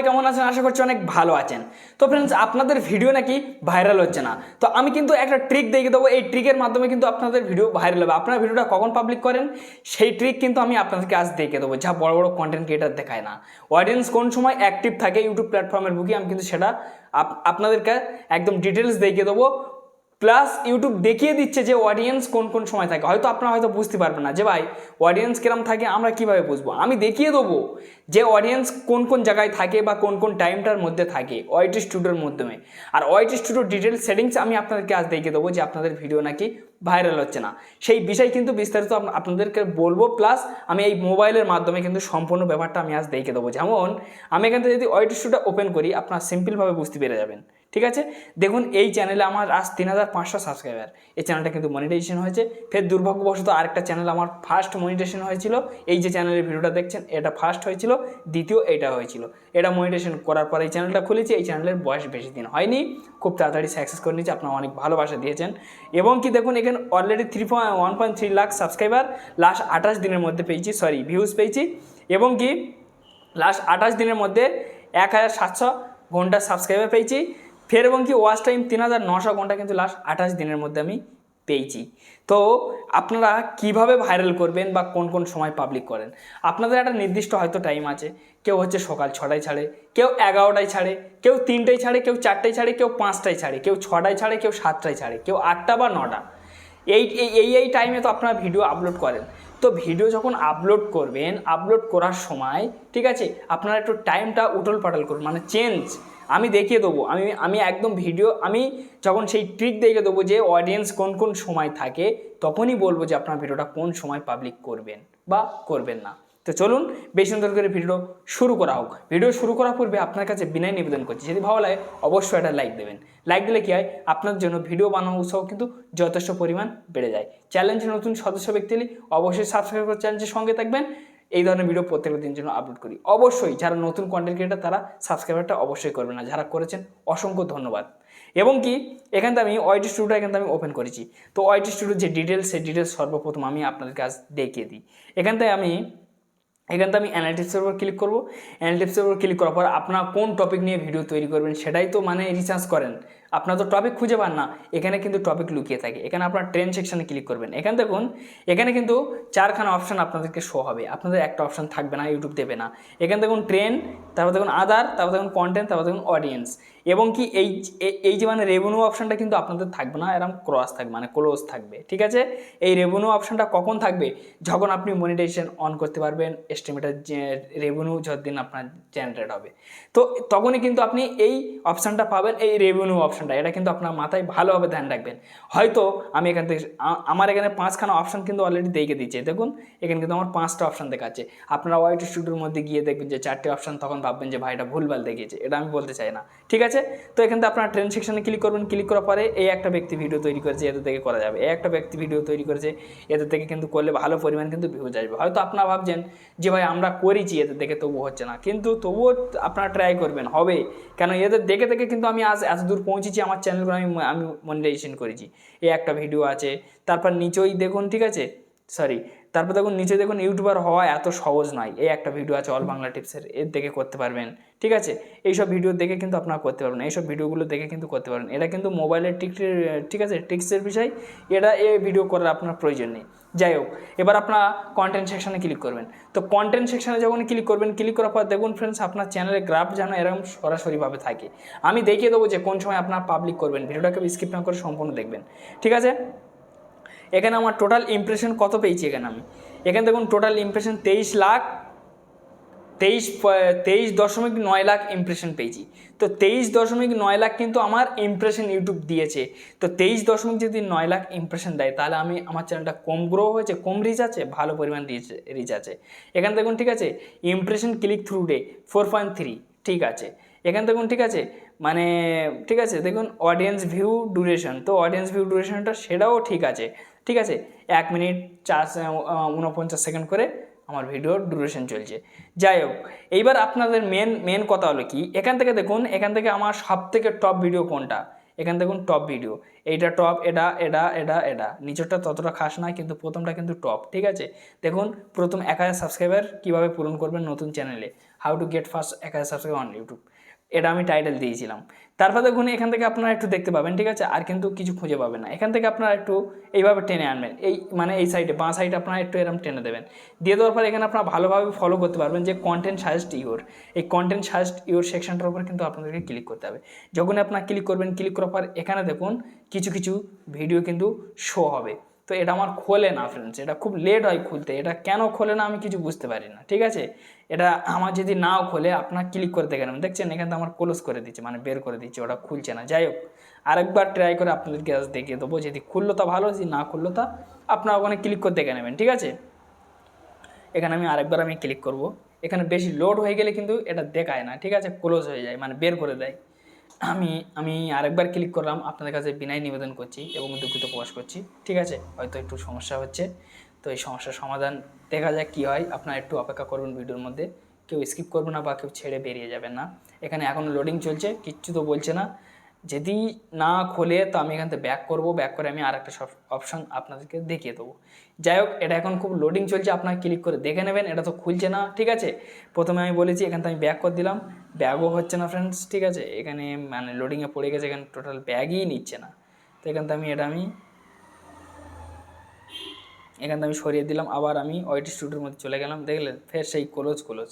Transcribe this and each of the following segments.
সবাই কেমন আছেন? আশা করছি অনেক ভালো আছেন। তো ফ্রেন্ডস আপনাদের ভিডিও নাকি ভাইরাল হচ্ছে না। তো আমি কিন্তু একটা ট্রিক দেখে দেবো। এই ট্রিকের মাধ্যমে কিন্তু আপনাদের ভিডিও ভাইরাল হবে। আপনারা ভিডিওটা কখন পাবলিক করেন? সেই ট্রিক কিন্তু আমি আপনাদেরকে আজ দেখে দেবো। যা বড় বড় কন্টেন্ট ক্রিয়েটার দেখায় না। অডিয়েন্স কোন সময় অ্যাক্টিভ থাকে ইউটিউব প্ল্যাটফর্মের বুকে, আমি কিন্তু সেটা আপ- আপনাদেরকে একদম ডিটেলস দেখিয়ে দেবো। প্লাস ইউটিউব দেখিয়ে দিচ্ছে যে অডিয়েন্স কোন কোন সময় থাকে। হয়তো আপনারা হয়তো বুঝতে পারবেন না যে ভাই অডিয়েন্স কিরম থাকে, আমরা কীভাবে বুঝব? আমি দেখিয়ে দেবো যে অডিয়েন্স কোন কোন জায়গায় থাকে বা কোন কোন টাইমটার মধ্যে থাকে ওয়াইটি স্টুডিওর মাধ্যমে। আর ওয়াইটি স্টুডিও ডিটেল সেটিংস আমি আপনাদেরকে আজ দেখিয়ে দেবো যে আপনাদের ভিডিও নাকি ভাইরাল হচ্ছে না। সেই বিষয় কিন্তু বিস্তারিত আপনাদেরকে বলব প্লাস আমি এই মোবাইলের মাধ্যমে কিন্তু সম্পূর্ণ ব্যাপারটা আমি আজ দেখিয়ে দেবো। যেমন, আমি এখান থেকে যদি ওয়াইটি স্টুডিও ওপেন করি, আপনার সিম্পলভাবে বুঝতে পেরে যাবেন। ঠিক আছে? দেখুন, এই চ্যানেলে আমার আজ তিন হাজার পাঁচশো সাবস্ক্রাইবার এই চ্যানেলটা কিন্তু মনিটাইজেশন হয়েছে। ফের দুর্ভাগ্যবশত আরেকটা চ্যানেল আমার ফার্স্ট মনিটাইজেশন হয়েছিল। এই যে চ্যানেলের ভিডিওটা দেখছেন, এটা ফার্স্ট হয়েছিল, দ্বিতীয় এটা হয়েছিল। এটা মনিটাইজেশন করার পর এই চ্যানেলটা খুলেছি। এই চ্যানেলের বয়স বেশি দিন হয়নি। খুব তাড়াতাড়ি সাকসেস করে নিয়েছে। আপনারা অনেক ভালোবাসা দিয়েছেন। এবং কি দেখুন, এখানে already three point one point three lakh subscriber last আঠাশ দিনের মধ্যে পেয়েছি সরি ভিউজ পেয়েছি। এবং কি লাস্ট আঠাশ দিনের মধ্যে এক হাজার সাতশো ঘণ্টা সাবস্ক্রাইবার পেয়েছি। ফের এবং কি ওয়াচ টাইম তিন হাজার নশো ঘণ্টা কিন্তু লাস্ট আঠাশ দিনের মধ্যে আমি পেয়েছি। তো আপনারা কীভাবে ভাইরাল করবেন বা কোন কোন সময় পাবলিক করেন? আপনাদের একটা নির্দিষ্ট হয়তো টাইম আছে। কেউ হচ্ছে সকাল ছটায় ছাড়ে, কেউ এগারোটায় ছাড়ে, কেউ তিনটায় ছাড়ে, কেউ চারটায় ছাড়ে, কেউ পাঁচটায় ছাড়ে, কেউ ছটায় ছাড়ে, কেউ সাতটায় ছাড়ে, কেউ আটটা বা নটা। এই, এই- এই এই টাইমে তো আপনারা ভিডিও আপলোড করেন। তো ভিডিও যখন আপলোড করবেন আপলোড করার সময়, ঠিক আছে, আপনারা একটু টাইমটা উটল পাটল করুন মানে চেঞ্জ আমি দেখিয়ে দেবো, আমি আমি একদম ভিডিও আমি যখন সেই ট্রিক দেখিয়ে দেবো যে অডিয়েন্স কোন কোন সময় থাকে, তখনই বলব যে আপনার ভিডিওটা কোন সময় পাবলিক করবেন বা করবেন না। তো চলুন, বেশি সুন্দর করে ভিডিও শুরু করা হোক। ভিডিও শুরু করার পূর্বে আপনার কাছে বিনয় নিবেদন করছি। যদি ভালো লাগে, অবশ্যই একটা লাইক দেবেন। লাইক দিলে কী হয়? আপনার জন্য ভিডিও বানানো উৎসাহ কিন্তু যথেষ্ট পরিমাণ বেড়ে যায়। চ্যালেঞ্জে নতুন সদস্য ব্যক্তি অবশ্যই সাবস্ক্রাইব করে চ্যালেঞ্জের সঙ্গে থাকবেন। এই ধরনের ভিডিও প্রত্যেকটা দিন জন্য আপলোড করি। অবশ্যই যারা নতুন কন্টেন্ট ক্রিয়েটার তারা সাবস্ক্রাইবারটা অবশ্যই করবেন না। যারা করেছেন, অসংখ্য ধন্যবাদ। এবং কি, এখান আমি ওয়াইটি স্টুডিওটা এখান আমি ওপেন করেছি। তো ওয়াইটি স্টুডিওর যে ডিটেলস সেই ডিটেলস সর্বপ্রথম আমি আপনাদের কাছে দেখিয়ে দিই। এখান থেকে আমি, এখান থেকে আমি অ্যানালিটিক্সের উপর ক্লিক করব। অ্যানালিটিক্সের উপর ক্লিক করার পর আপনার কোন টপিক নিয়ে ভিডিও তৈরি করবেন, সেটাই তো মানে রিসার্চ করেন। আপনার তো টপিক খুঁজে পান না, এখানে কিন্তু টপিক লুকিয়ে থাকে। এখানে আপনার ট্রেন সেকশানে ক্লিক করবেন। এখানে দেখুন, এখানে কিন্তু চারখানা অপশান আপনাদেরকে শো হবে। আপনাদের একটা অপশান থাকবে না ইউটিউব দেবে না। এখানে দেখুন ট্রেন তারপর দেখুন আদার তারপর দেখুন কন্টেন্ট তারপর দেখুন অডিয়েন্স এবং কি এই এই যে মানে রেভিনিউ অপশানটা কিন্তু আপনাদের থাকবে না এরকম ক্রস থাকবে মানে ক্লোজ থাকবে, ঠিক আছে? এই রেভিনিউ অপশানটা কখন থাকবে? যখন আপনি মনিটাইজেশন অন করতে পারবেন এস্টিমেটের রেভিনিউ যতদিন আপনার জেনারেট হবে। তো তখনই কিন্তু আপনি এই অপশানটা পাবেন, এই রেভিনিউ অপশানটা এটা কিন্তু আপনার মাথায় ভালোভাবে ধ্যান রাখবেন। হয়তো আমি এখান থেকে আমার এখানে পাঁচখানা অপশান কিন্তু অলরেডি দেখে দিচ্ছে দেখুন, এখানে কিন্তু আমার পাঁচটা অপশান দেখাচ্ছে। আপনারা ওয়াইট স্টুডিওর মধ্যে গিয়ে দেখবেন যে, চারটে অপশান তখন ভাববেন যে, ভাই, এটা ভুলভাল দেখিয়েছে, এটা আমি বলতে চাই না, ঠিক আছে? তো এখান থেকে আপনারা ট্রেন সেকশনে ক্লিক করবেন। ক্লিক করার পরে এই একটা ব্যক্তি ভিডিও তৈরি করেছে, এদের থেকে করা যাবে। এই একটা ব্যক্তি ভিডিও তৈরি করেছে, এদের থেকে কিন্তু করলে ভালো পরিমাণ কিন্তু ভিউজ আসবে। হয়তো আপনারা ভাবছেন যে, ভাই, আমরা করেছি, এদের দেখে তবুও হচ্ছে না। কিন্তু তবুও আপনারা ট্রাই করবেন, হবে। কেন, এদের দেখে দেখে কিন্তু আমি আজ এত দূর পৌঁছেছি, আমার চ্যানেলগুলো আমি আমি মনিটাইজেশন করেছি। এই একটা ভিডিও আছে, তারপর নিচেই দেখুন, ঠিক আছে? সরি তারপর দেখুন, নিচে দেখুন ইউটিউবার হওয়া এত সহজ নয়। এই একটা ভিডিও আছে অল বাংলা টিপসের এর দেখে করতে পারবেন। ঠিক আছে? এইসব ভিডিও দেখে কিন্তু আপনারা করতে পারবেন এইসব ভিডিওগুলো দেখে কিন্তু করতে পারবেন এটা কিন্তু মোবাইলের টিক ঠিক আছে? টিক্সের বিষয়। এটা এই ভিডিও করার আপনার প্রয়োজন নেই। যাই হোক, এবার আপনার কন্টেন্ট সেকশানে ক্লিক করবেন। তো কন্টেন্ট সেকশানে যখন ক্লিক করবেন ক্লিক করার পর দেখুন ফ্রেন্ডস আপনার চ্যানেলের গ্রাফ যেন এরকম সরাসরিভাবে থাকে। আমি দেখিয়ে দেবো যে কোন সময় আপনার পাবলিক করবেন। ভিডিওটাকে স্কিপ না করে সম্পূর্ণ দেখবেন। ঠিক আছে? এখানে আমার টোটাল ইমপ্রেশন কত পেয়েছি এখানে আমি? এখানে দেখুন টোটাল ইমপ্রেশন তেইশ লাখ, তেইশ তেইশ দশমিক নয় লাখ ইমপ্রেশন পেয়েছি। তো তেইশ দশমিক নয় লাখ কিন্তু আমার ইমপ্রেশন ইউটিউব দিয়েছে। তো তেইশ দশমিক যদি নয় লাখ ইমপ্রেশন দেয়, তাহলে আমি আমার চ্যানেলটা কম গ্রো হয়েছে, কম রিচ আছে, ভালো পরিমাণ রিচ রিচ আছে। এখানে দেখুন ঠিক আছে impression click through day four point three ঠিক আছে। এখানে দেখুন ঠিক আছে মানে ঠিক আছে, দেখুন অডিয়েন্স ভিউ ডিউরেশন তো অডিয়েন্স ভিউ ডিউরেশনটা সেটাও ঠিক আছে। ঠিক আছে? এক মিনিট চার উনপঞ্চাশ সেকেন্ড করে আমার ভিডিওর ডিউরেশন চলছে। যাই হোক, এইবার আপনাদের মেন মেন কথা হলো কি? এখান থেকে দেখুন, এখান থেকে আমার সব থেকে টপ ভিডিও কোনটা? এখান দেখুন টপ ভিডিও এইটা টপ এটা এটা এটা এটা। নিচেরটা ততটা খাস নয় কিন্তু প্রথমটা কিন্তু টপ ঠিক আছে? দেখুন, প্রথম এক হাজার সাবস্ক্রাইবার কীভাবে পূরণ করবেন নতুন চ্যানেলে হাউ টু গেট ফার্স্ট এক হাজার সাবস্ক্রাইব অন ইউটিউব এটা আমি টাইটেল দিয়েছিলাম। তারপর দেখুন এখান থেকে আপনারা একটু দেখতে পাবেন, ঠিক আছে? আর কিন্তু কিছু খুঁজে পাবেন না। এখান থেকে আপনারা একটু এইভাবে টেনে আনবেন। এই মানে এই সাইডে বাঁ সাইডে আপনারা একটু এরকম টেনে দেবেন। দিয়ে দেওয়ার পর এখানে আপনারা ভালোভাবে ফলো করতে পারবেন যে কন্টেন্ট সাজেস্ট ইউর এই কন্টেন্ট সাজেস্ট ইউর সেকশনটার উপর কিন্তু আপনাদেরকে ক্লিক করতে হবে। যখন আপনারা ক্লিক করবেন ক্লিক করার পর এখানে দেখুন, কিছু কিছু ভিডিও কিন্তু শো হবে। তো এটা আমার খোলে না ফ্রেন্ডস এটা খুব লেট হয় খুলতে, এটা কেন খোলে না আমি কিছু বুঝতে পারি না, ঠিক আছে? এটা আমার যদি নাও খোলে, আপনার ক্লিক করে দেখে নেবেন, দেখছেন? এখানে তো আমার ক্লোজ করে দিচ্ছে মানে বের করে দিচ্ছে, ওটা খুলছে না। যাই হোক, আরেকবার ট্রাই করে আপনাদেরকে আজ দেখিয়ে দেবো, যদি খুললো তা ভালো, যদি না খুললো তা আপনার ওখানে ক্লিক করে দেখে নেবেন, ঠিক আছে? এখানে আমি আরেকবার আমি ক্লিক করব। এখানে বেশি লোড হয়ে গেলে কিন্তু এটা দেখায় না, ঠিক আছে? ক্লোজ হয়ে যায় মানে বের করে দেয়। আমি আমি আরেকবার ক্লিক করলাম, আপনাদের কাছে বিনয় নিবেদন করছি এবং দুঃখিত প্রকাশ করছি। ঠিক আছে? হয়তো একটু সমস্যা হচ্ছে। তো এই সমস্যার সমাধান দেখা যাক কী হয়। আপনারা একটু অপেক্ষা করবেন ভিডিওর মধ্যে। কেউ স্কিপ করবে না বা কেউ ছেড়ে বেরিয়ে যাবেন না। এখানে এখনও লোডিং চলছে, কিচ্ছু তো বলছে না। যদি না খোলে, তো আমি এখান থেকে ব্যাক করব। ব্যাক করে আমি আরেকটা সব অপশান আপনাদেরকে দেখিয়ে দেবো। যাই হোক, এটা এখন খুব লোডিং চলছে। আপনারা ক্লিক করে দেখে নেবেন। এটা তো খুলছে না, ঠিক আছে? প্রথমে আমি বলেছি, এখান থেকে আমি ব্যাক করে দিলাম। ব্যাগও হচ্ছে না ফ্রেন্ডস ঠিক আছে? এখানে মানে লোডিংয়ে পড়ে গেছে, এখানে টোটাল ব্যাগই নিচ্ছে না। তো এখান থেকে আমি, এটা আমি এখান থেকে আমি সরিয়ে দিলাম, আবার আমি ওয়াইট স্টুডিওর মধ্যে চলে গেলাম দেখলেন ফের সেই ক্লোজ ক্লোজ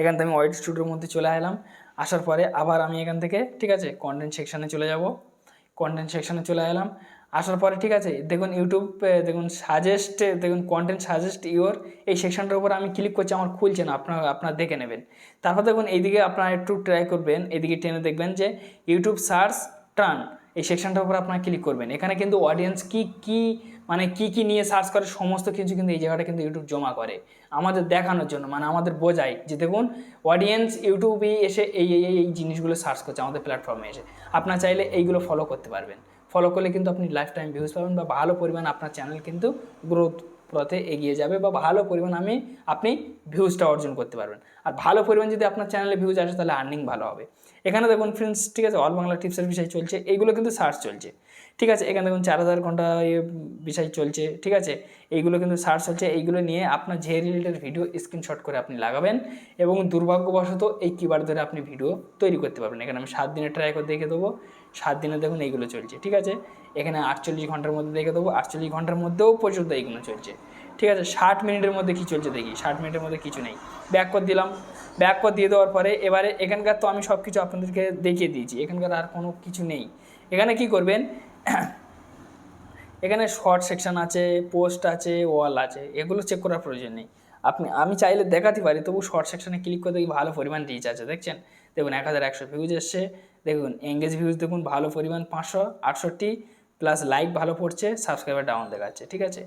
এখান থেকে আমি ওয়াইট স্টুডিওর মধ্যে চলে এলাম, আসার পরে আবার আমি এখান থেকে, ঠিক আছে কন্টেন্ট সেকশানে চলে যাব। কন্টেন্ট সেকশানে চলে এলাম, আসার পরে, ঠিক আছে, দেখুন ইউটিউব দেখুন সাজেস্ট দেখুন কন্টেন্ট সাজেস্ট ইওর এই সেকশনটার উপর আমি ক্লিক করছি, আমার খুলছে না, আপনার আপনার দেখে নেবেন। তারপর দেখুন এইদিকে আপনারা একটু ট্রাই করবেন এদিকে টেনে দেখবেন যে ইউটিউব সার্চ টার্ন এই সেকশনটার উপর আপনারা ক্লিক করবেন। এখানে কিন্তু অডিয়েন্স কি কি মানে কি কি নিয়ে সার্চ করে সমস্ত কিছু কিন্তু এই জায়গাটা কিন্তু ইউটিউব জমা করে। আমাদের দেখানোর জন্য মানে আমাদের বোঝায় যে দেখুন অডিয়েন্স ইউটিউবে এসে এই এই, এই- জিনিসগুলো সার্চ করছে, আমাদের প্ল্যাটফর্মে এসে। আপনার চাইলে এইগুলো ফলো করতে পারবেন। ফলো করলে কিন্তু আপনি লাইফ টাইম ভিউজ পাবেন বা ভালো পরিমাণ আপনার চ্যানেল কিন্তু গ্রোথ পথে এগিয়ে যাবে বা ভালো পরিমাণ আমি, আপনি ভিউজটা অর্জন করতে পারবেন। আর ভালো পরিমাণ যদি আপনার চ্যানেলে ভিউজ আসে তাহলে আর্নিং ভালো হবে। এখানে দেখুন ফ্রেন্ডস ঠিক আছে? অল বাংলা টিপসের বিষয় চলছে। এইগুলো কিন্তু সার্চ চলছে। ঠিক আছে? এখানে দেখুন চার হাজার ঘণ্টা বিষয় চলছে। ঠিক আছে? এইগুলো কিন্তু সার্চ চলছে এইগুলো নিয়ে আপনার যে রিলেটেড ভিডিও স্ক্রিনশট করে আপনি লাগাবেন এবং দুর্ভাগ্যবশত এই কিবার ধরে আপনি ভিডিও তৈরি করতে পারবেন। এখানে আমি সাত দিনে ট্রাই করে দেখে দেবো। সাত দিনে দেখুন এইগুলো চলছে। ঠিক আছে? এখানে আটচল্লিশ ঘণ্টার মধ্যে দেখে দেবো, আটচল্লিশ ঘণ্টার মধ্যেও পর্যন্ত এইগুলো চলছে। ঠিক আছে, ষাট মিনিটের মধ্যে কী চলছে দেখি, ষাট মিনিটের মধ্যে কিছু নেই। ব্যাক করে দিলাম। ব্যাক করে দিয়ে দেওয়ার পরে এবারে এখানকার তো আমি সব কিছু আপনাদেরকে দেখিয়ে দিয়েছি, এখানকার আর কোনো কিছু নেই। এখানে কি করবেন, এখানে শর্ট সেকশন আছে, পোস্ট আছে, ওয়াল আছে, এগুলো চেক করার প্রয়োজন নেই। আপনি, আমি চাইলে দেখাতে পারি, তবু শর্ট সেকশানে ক্লিক করে দেখি ভালো পরিমাণ রিচ আছে, দেখছেন? দেখুন, এক হাজার একশো ভিউজ এসছে, দেখুন এঙ্গেজ ভিউজ দেখুন, ভালো পরিমাণ পাঁচশো আটষট্টি প্লাস লাইক ভালো পড়ছে, সাবস্ক্রাইবার ডাউন দেখাচ্ছে, ঠিক আছে?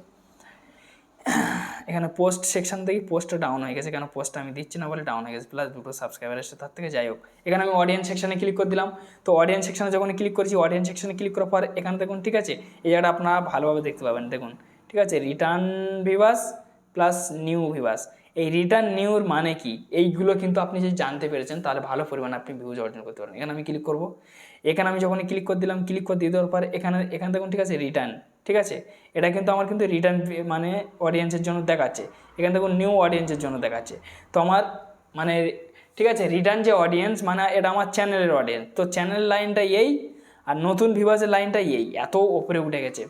এখানে পোস্ট সেকশন দেখি পোস্টটা ডাউন হয়ে গেছে, কেন পোস্টটা আমি দিচ্ছি না বলে ডাউন হয়ে গেছে প্লাস দুটো সাবস্ক্রাইবার এসে তার থেকে যাই হোক। এখানে আমি অডিয়েন্স সেকশনে ক্লিক করে দিলাম। তো অডিয়েন্স সেকশনে যখন ক্লিক করেছি অডিয়েন্স সেকশনে ক্লিক করার পর এখানে দেখুন, ঠিক আছে? এই জায়গাটা আপনারা ভালোভাবে দেখতে পাবেন, দেখুন, ঠিক আছে? Return viewers plus new viewers এই রিটার্ন নিউর মানে কি? এইগুলো কিন্তু আপনি যদি জানতে পেরেছেন, তাহলে ভালো পরিমাণে আপনি ভিউজ অর্জন করতে পারেন এখানে আমি ক্লিক করব। এখানে আমি যখন ক্লিক করে দিলাম ক্লিক করে দিয়ে দেওয়ার পর এখানে এখানে দেখুন, ঠিক আছে রিটার্ন ঠিক আছে? এটা কিন্তু আমার কিন্তু রিটার্ন মানে অডিয়েন্সের জন্য দেখাচ্ছে। এখানে দেখুন নিউ অডিয়েন্সের জন্য দেখাচ্ছে। তো আমার মানে ঠিক আছে রিটার্ন যে অডিয়েন্স মানে এটা আমার চ্যানেলের অডিয়েন্স তো চ্যানেল লাইনটা এই, আর নতুন ভিভাসের লাইনটা এই। এত ওপরে উঠে গেছে।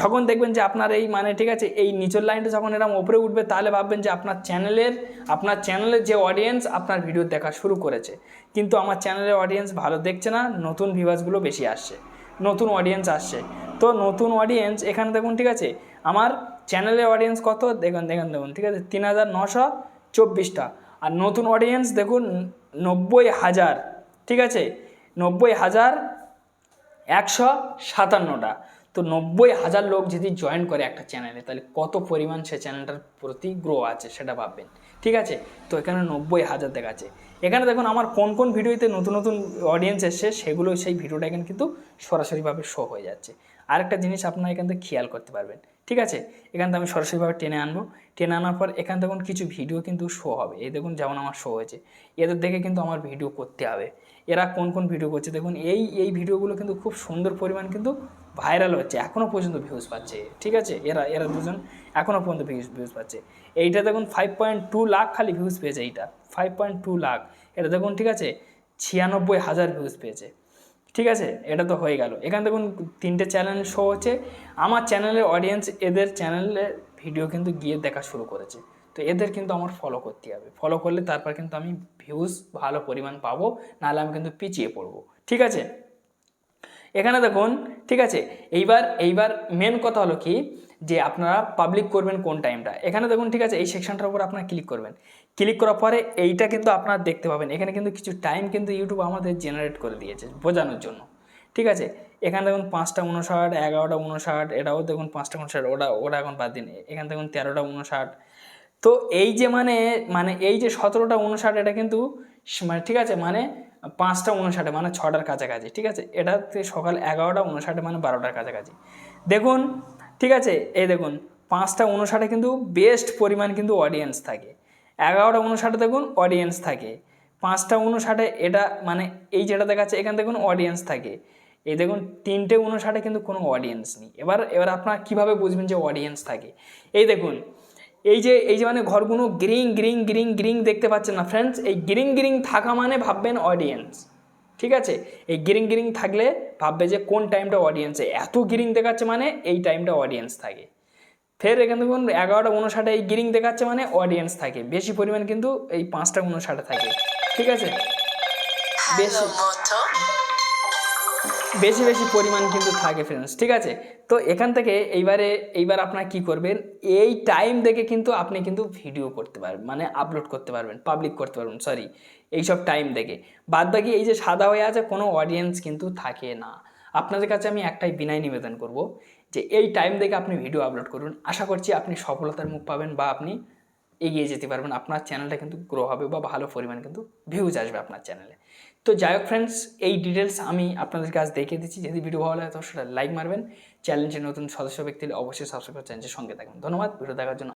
যখন দেখবেন যে আপনার এই মানে ঠিক আছে, এই নিচের লাইনটা যখন এরকম ওপরে উঠবে, তাহলে ভাববেন যে আপনার চ্যানেলের আপনার চ্যানেলের যে অডিয়েন্স আপনার ভিডিও দেখা শুরু করেছে। কিন্তু আমার চ্যানেলের অডিয়েন্স ভালো দেখছে না, নতুন ভিভাসগুলো বেশি আসছে, নতুন অডিয়েন্স আসছে। তো নতুন অডিয়েন্স এখানে দেখুন ঠিক আছে, আমার চ্যানেলের অডিয়েন্স কত? দেখুন দেখুন দেখুন, ঠিক আছে, তিন হাজার নশো চব্বিশটা। আর নতুন অডিয়েন্স দেখুন, নব্বই হাজার, ঠিক আছে, নব্বই হাজার একশো সাতান্নটা। তো নব্বই হাজার লোক যদি জয়েন করে একটা চ্যানেলে তাহলে কত পরিমাণ সে চ্যানেলটার প্রতি গ্রো আছে সেটা ভাববেন। ঠিক আছে? তো এখানে নব্বই হাজার দেখাচ্ছে। এখানে দেখুন আমার কোন কোন ভিডিওতে নতুন নতুন অডিয়েন্স এসছে, সেগুলো সেই ভিডিওটা এখানে কিন্তু সরাসরিভাবে শো হয়ে যাচ্ছে। আরেকটা জিনিস আপনারা এখান থেকে খেয়াল করতে পারবেন। ঠিক আছে? এখান থেকে আমি সরাসরিভাবে টেনে আনব। টেনে আনার পর এখান থেকে কিছু ভিডিও কিন্তু শো হবে। এই দেখুন যেমন আমার শো হয়েছে। এদের দেখে কিন্তু আমার ভিডিও করতে হবে। এরা কোন কোন ভিডিও করছে? দেখুন এই এই ভিডিওগুলো কিন্তু খুব সুন্দর পরিমাণ কিন্তু ভাইরাল হচ্ছে এখনও পর্যন্ত ভিউজ পাচ্ছে, ঠিক আছে? এরা এরা দুজন এখনও পর্যন্ত ভিউজ ভিউজ পাচ্ছে। এইটা দেখুন ফাইভ পয়েন্ট টু লাখ খালি ভিউজ পেয়েছে এইটা ফাইভ পয়েন্ট টু লাখ। এটা দেখুন, ঠিক আছে? ছিয়ানব্বই হাজার ভিউজ পেয়েছে, ঠিক আছে? এটা তো হয়ে গেল। এখানে দেখুন তিনটে চ্যানেল শো হচ্ছে। আমার চ্যানেলের অডিয়েন্স এদের চ্যানেলের ভিডিও কিন্তু গিয়ে দেখা শুরু করেছে। তো এদের কিন্তু আমার ফলো করতে হবে। ফলো করলে তারপর কিন্তু আমি ভিউজ ভালো পরিমাণ পাবো, নাহলে আমি কিন্তু পিছিয়ে পড়ব, ঠিক আছে? এখানে দেখুন, ঠিক আছে? এইবার এইবার মেন কথা হলো কি? যে আপনারা পাবলিক করবেন কোন টাইমটা এখানে দেখুন, ঠিক আছে? এই সেকশনটার উপর আপনারা ক্লিক করবেন। ক্লিক করার পরে এইটা কিন্তু আপনারা দেখতে পাবেন। এখানে কিন্তু কিছু টাইম কিন্তু ইউটিউব আমাদের জেনারেট করে দিয়েছে বোঝানোর জন্য। ঠিক আছে? এখানে দেখুন, পাঁচটা উনষাট এগারোটা উনষাট এটাও দেখুন পাঁচটা উনষাট ওটা ওটা এখন বাদ দিন এখানে দেখুন, তেরোটা উনষাট তো এই যে মানে মানে এই যে সতেরোটা উনষাট এটা কিন্তু মানে ঠিক আছে? মানে পাঁচটা উনষাটে মানে ছটার কাছাকাছি, ঠিক আছে? এটাতে সকাল এগারোটা উনষাটে মানে বারোটার কাছাকাছি। দেখুন, ঠিক আছে? এই দেখুন, পাঁচটা উনষাটে কিন্তু বেস্ট পরিমাণ কিন্তু অডিয়েন্স থাকে। এগারোটা উনষাটে দেখুন অডিয়েন্স থাকে। পাঁচটা উনষাটে এটা মানে এই যেটা দেখাচ্ছে, এখানে দেখুন অডিয়েন্স থাকে। এই দেখুন, তিনটে উনষাটে কিন্তু কোনো অডিয়েন্স নেই। এবার এবার আপনারা কীভাবে বুঝবেন যে অডিয়েন্স থাকে? এই দেখুন এই যে এই যে মানে ঘরগুলো গ্রিং গ্রিং গ্রিং গ্রিং দেখতে পাচ্ছেন না ফ্রেন্ডস এই গ্রিং গ্রিং থাকা মানে ভাববেন অডিয়েন্স ঠিক আছে? এই গ্রিং গ্রিং থাকলে ভাববে যে কোন টাইমটা অডিয়েন্সে এত গ্রিং দেখাচ্ছে মানে এই টাইমটা অডিয়েন্স থাকে। ফের এখান থেকে এগারোটা উনষাটে এই গ্রিং দেখাচ্ছে মানে অডিয়েন্স থাকে। বেশি পরিমাণ কিন্তু এই পাঁচটা উনষাটে থাকে ঠিক আছে? বেশি। বেশি বেশি পরিমাণ কিন্তু থাকে ফ্রেন্ডস ঠিক আছে? তো এখান থেকে এইবারে, এইবার আপনারা কি করবেন? এই টাইম দেখে কিন্তু আপনি কিন্তু ভিডিও করতে পারবেন মানে আপলোড করতে পারবেন পাবলিক করতে পারবেন সরি এইসব টাইম দেখে। বাদ বাকি এই যে সাদা হয়ে আছে, কোনো অডিয়েন্স কিন্তু থাকে না। আপনাদের কাছে আমি একটাই বিনয় নিবেদন করব যে এই টাইম দেখে আপনি ভিডিও আপলোড করুন। আশা করছি আপনি সফলতার মুখ পাবেন বা আপনি এগিয়ে যেতে পারবেন। আপনার চ্যানেলটা কিন্তু গ্রো হবে বা ভালো পরিমাণ কিন্তু ভিউজ আসবে আপনার চ্যানেলে তো যাই হোক ফ্রেন্ডস এই ডিটেলস আমি আপনাদের কাছে দেখিয়ে দিচ্ছি। যদি ভিডিও ভালো লাগে তো সেটা লাইক মারবেন। চ্যালেঞ্জের নতুন সদস্য ব্যক্তি অবশ্যই সাবস্ক্রাইব করে চ্যানেলের সঙ্গে থাকবেন ধন্যবাদ ভিডিও দেখার জন্য